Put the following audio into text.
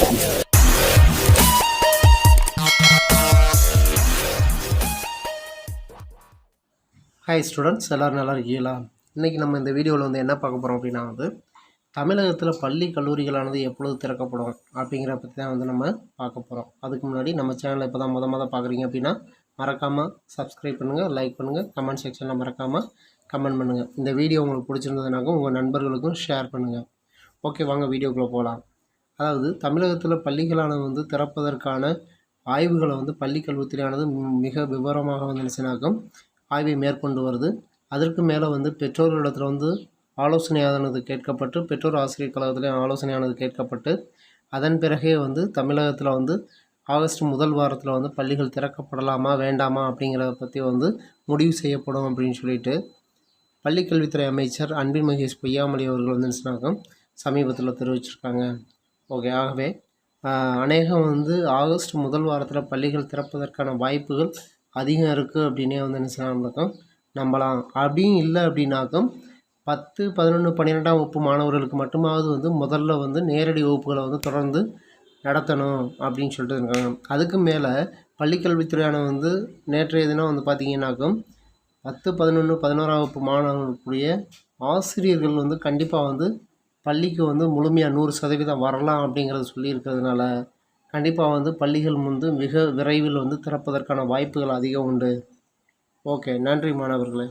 Hi students எல்லோரும் நல்லா இருக்கீங்களா? இன்றைக்கி நம்ம இந்த வீடியோவில் வந்து என்ன பார்க்க போகிறோம் அப்படின்னா வந்து தமிழகத்தில் பள்ளி கல்லூரிகளானது எப்பொழுது திறக்கப்படும் அப்படிங்கிற பற்றி தான் வந்து நம்ம பார்க்க போகிறோம் அதுக்கு முன்னாடி நம்ம சேனலை இப்போ தான் முத மொதல் பார்க்குறீங்க அப்படின்னா மறக்காமல் சப்ஸ்கிரைப் பண்ணுங்கள் லைக் பண்ணுங்கள் கமெண்ட் செக்ஷனில் மறக்காமல் கமெண்ட் பண்ணுங்கள் இந்த வீடியோ உங்களுக்கு பிடிச்சிருந்ததுனாக்கும் உங்கள் நண்பர்களுக்கும் ஷேர் பண்ணுங்கள் ஓகே வாங்க வீடியோக்குள்ளே போகலாம். அதாவது தமிழகத்தில் பள்ளிகளானது வந்து திறப்பதற்கான ஆய்வுகளை வந்து பள்ளி கல்வித்துறையானது மிக விவரமாக வந்து நினைச்சினாக்கும் ஆய்வை மேற்கொண்டு வருது. அதற்கு மேலே வந்து பெற்றோர்களிடத்தில் வந்து ஆலோசனையானது கேட்கப்பட்டு பெற்றோர் ஆசிரியர் கழகத்திலையும் ஆலோசனையானது கேட்கப்பட்டு அதன் பிறகே வந்து தமிழகத்தில் வந்து ஆகஸ்ட் முதல் வாரத்தில் வந்து பள்ளிகள் திறக்கப்படலாமா வேண்டாமா அப்படிங்கிறத பற்றி வந்து முடிவு செய்யப்படும் அப்படின்னு சொல்லிட்டு பள்ளிக்கல்வித்துறை அமைச்சர் அன்பின் மகேஷ் பொய்யாமொழி அவர்கள் வந்து சொன்னாங்க சமீபத்தில் தெரிவிச்சிருக்காங்க. ஓகே. ஆகவே அநேகம் வந்து ஆகஸ்ட் முதல் வாரத்தில் பள்ளிகள் திறப்பதற்கான வாய்ப்புகள் அதிகம் இருக்குது அப்படின்னே வந்து என்ன செய்யலாம் நம்பலாம். அப்படியும் இல்லை அப்படின்னாக்கும் பத்து பதினொன்று பன்னிரெண்டாம் வகுப்பு மாணவர்களுக்கு மட்டுமாவது வந்து முதல்ல வந்து நேரடி வகுப்புகளை வந்து தொடர்ந்து நடத்தணும் அப்படின்னு சொல்லிட்டு இருக்காங்க. அதுக்கு மேலே பள்ளிக்கல்வித்துறையான வந்து நேற்றைய தினம் வந்து பார்த்திங்கன்னாக்கும் பத்து பதினொன்று பதினோராம் வகுப்பு மாணவர்களுக்குரிய ஆசிரியர்கள் வந்து கண்டிப்பாக வந்து பள்ளிக்கு வந்து முழுமையாக நூறு சதவீதம் வரலாம் அப்படிங்கிறத சொல்லியிருக்கிறதுனால கண்டிப்பாக வந்து பள்ளிகள் வந்து மிக விரைவில் வந்து திறப்பதற்கான வாய்ப்புகள் அதிகம் உண்டு. ஓகே நன்றி மாணவர்களே.